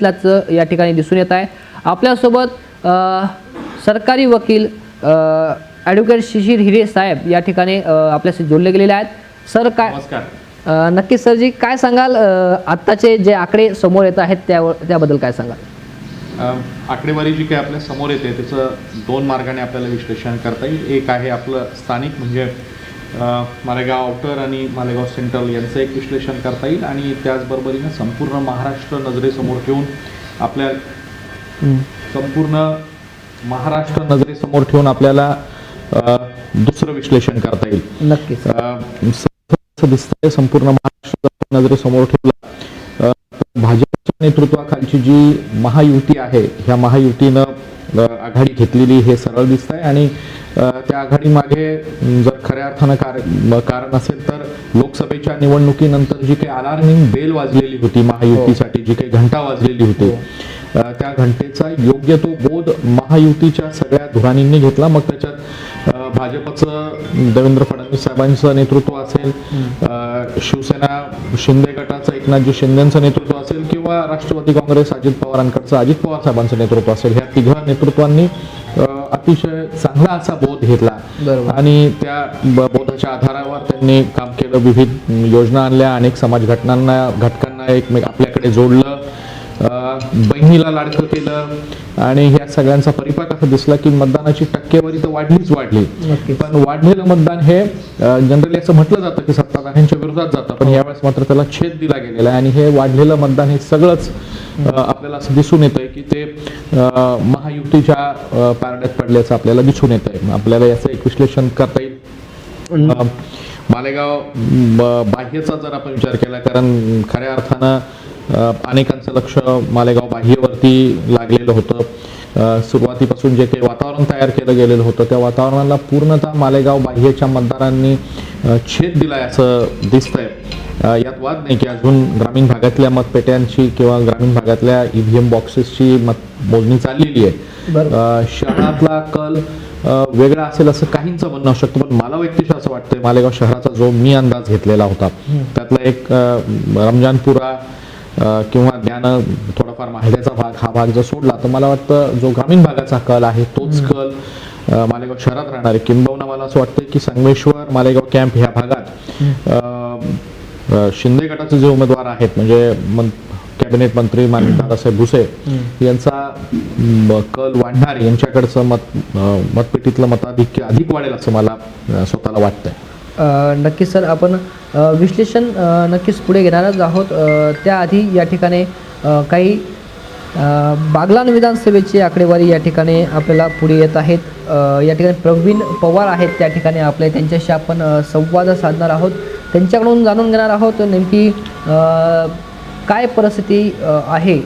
असल्याचं या ठिकाणी दिसून येत आहे. आपल्यासोबत सरकारी वकील ॲडव्होकेट शिशिर हिरे साहेब या ठिकाणी आपल्याशी जोडले गेलेले आहेत. सर काय नक्कीच सरजी काय सांगाल आत्ताचे जे आकडे समोर येत आहेत त्यावर त्याबद्दल काय सांगाल? आकडेवारी जी काही आपल्यासमोर येते त्याचं दोन मार्गाने आपल्याला विश्लेषण करता येईल. एक आहे आपलं स्थानिक म्हणजे मालेगाव आउटर आणि मालेगाव सेंट्रल यांचं एक विश्लेषण करता येईल आणि त्याचबरोबरीनं संपूर्ण महाराष्ट्र नजरेसमोर ठेवून आपल्या संपूर्ण महाराष्ट्र नजरेसमोर ठेवून आपल्याला दुसरं विश्लेषण करता येईल. नक्कीच. दिसतंय संपूर्ण महाराष्ट्र नजरेसमोर ठेवला. भाजपच्या नेतृत्वाखालची जी महायुती आहे ह्या महायुतीनं आघाडी घेतलेली हे सरळ दिसत आहे आणि त्या आघाडीमागे जर खऱ्या अर्थानं कार म, कारण असेल तर लोकसभेच्या निवडणुकीनंतर जी काही अलार्मिंग बेल वाजलेली होती महायुतीसाठी जी काही घंटा वाजलेली होती अ, त्या घंटेचा योग्य तो बोध महायुतीच्या सगळ्या धुराणींनी घेतला. मग त्याच्यात भाजपचं देवेंद्र फडणवीस साहेबांचं नेतृत्व असेल शिवसेना शिंदे गटाचं एकनाथजी शिंदेचं नेतृत्व असेल किंवा राष्ट्रवादी काँग्रेस अजित पवारांकडचं अजित पवार साहेबांचं नेतृत्व असेल ह्या तिघा नेतृत्वांनी अतिशय चांगला असा बोध घेतला. आणि त्या बोधाच्या आधारावर त्यांनी काम केलं. विविध योजना आणल्या अनेक समाज घटनांना घटकांना एकमेक आपल्याकडे जोडलं. बहिणीला लाडकं केलं. आणि ह्या सगळ्यांचा परिपाक असं दिसला की मतदानाची टक्केवारी तर वाढलीच वाढली. पण वाढलेलं मतदान हे जनरली असं म्हटलं जातं की सत्ताधाऱ्यांच्या विरोधात जातं. पण यावेळेस मात्र त्याला छेद दिला गेलेला आहे. आणि हे वाढलेलं मतदान हे सगळंच आपल्याला असं दिसून येतंय की ते अ, महायुतीच्या पारड्यात पडल्याचं आपल्याला दिसून येत आहे आपल्याला याचं एक विश्लेषण करता येईल. मालेगाव बाह्यचा जर आपण विचार केला कारण खऱ्या अर्थानं अनेकांचं लक्ष मालेगाव बाह्यवरती लागलेलं होतं. सुरुवातीपासून जे काही वातावरण तयार केलं गेलेलं होतं त्या वातावरणाला पूर्णतः मालेगाव बाह्यच्या मतदारांनी छेद दिलाय असं दिसतंय. यात वाद नाही की अजून ग्रामीण भागातल्या मतपेट्यांची किंवा ग्रामीण भागातल्या ईव्हीएम बॉक्सेसची मत मोजणी चाललेली आहे. शहरातला कल वेगळा असेल असं काहींचं म्हणणं असू शकतं पण मला व्यक्तिशः असं वाटतंय मालेगाव शहराचा जो मी अंदाज घेतलेला होता त्यातला एक रमजानपुरा किंवा ज्ञान थोडाफार माहितीचा भाग हा भाग जर सोडला तर मला वाटतं जो ग्रामीण भागाचा कल आहे तोच कल मालेगाव शहरात राहणार. आहे किंबहुना मला असं वाटतं की संगमेश्वर मालेगाव कॅम्प ह्या भागात शिंदे गटाचे जे उमेदवार आहेत म्हणजे मन- कॅबिनेट मंत्री माननीय दादासाहेब भुसे यांचा कल वाढणार यांच्याकडचं मत मतपेटीतलं मताधिक्य अधिक वाढेल असं मला स्वतःला वाटतंय. अ, नक्कीच सर आपण विश्लेषण नक्कीच पुढे घेणारच आहोत. त्याआधी या ठिकाणी काही बागलान विधानसभेची आकडेवारी या ठिकाणी आपल्याला पुढे येत आहेत. या ठिकाणी प्रवीण पवार आहेत. त्या ठिकाणी आपले त्यांच्याशी आपण संवाद साधणार आहोत. त्यांच्याकडून जाणून घेणार आहोत नेमकी काय परिस्थिती आहे